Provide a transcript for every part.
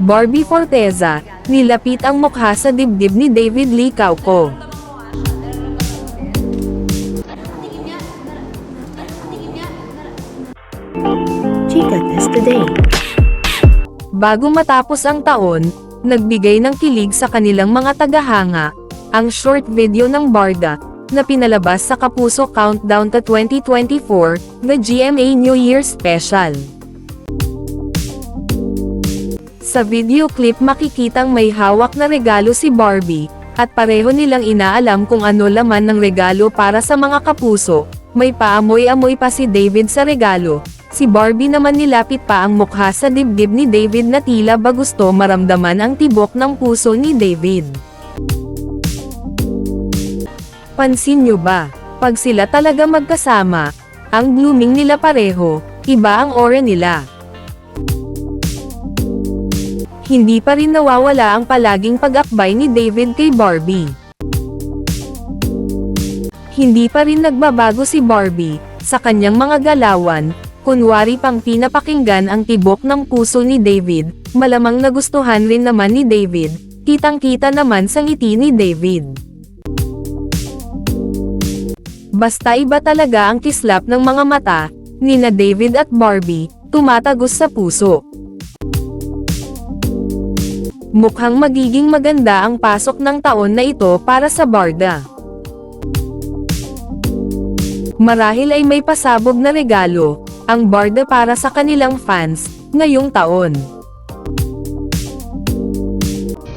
Barbie Forteza, nilapit ang mukha sa dibdib ni David Lee Cauco. Chica Test Today. Bago matapos ang taon, nagbigay ng kilig sa kanilang mga tagahanga, ang short video ng Barda, na pinalabas sa Kapuso Countdown to 2024, the GMA New Year Special. Sa video clip makikitang may hawak na regalo si Barbie, at pareho nilang inaalam kung ano laman ng regalo para sa mga kapuso, may paamoy-amoy pa si David sa regalo, si Barbie naman nilapit pa ang mukha sa dibdib ni David na tila ba gusto maramdaman ang tibok ng puso ni David. Pansin nyo ba, pag sila talaga magkasama, ang blooming nila pareho, iba ang aura nila. Hindi pa rin nawawala ang palaging pag-akbay ni David kay Barbie. Hindi pa rin nagbabago si Barbie, sa kanyang mga galawan, kunwari pang pinapakinggan ang tibok ng puso ni David, malamang nagustuhan rin naman ni David, kitang-kita naman sa ngiti ni David. Basta iba talaga ang kislap ng mga mata, ni na David at Barbie, tumatagos sa puso. Mukhang magiging maganda ang pasok ng taon na ito para sa Barda. Marahil ay may pasabog na regalo, ang Barda para sa kanilang fans, ngayong taon.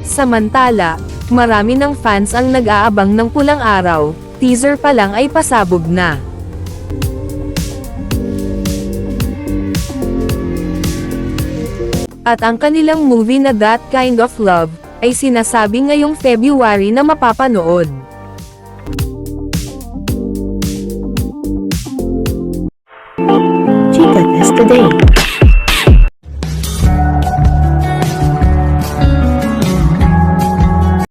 Samantala, marami ng fans ang nag-aabang ng pulang araw, teaser pa lang ay pasabog na. At ang kanilang movie na That Kind of Love, ay sinasabi ngayong February na mapapanood. Chica Test Today.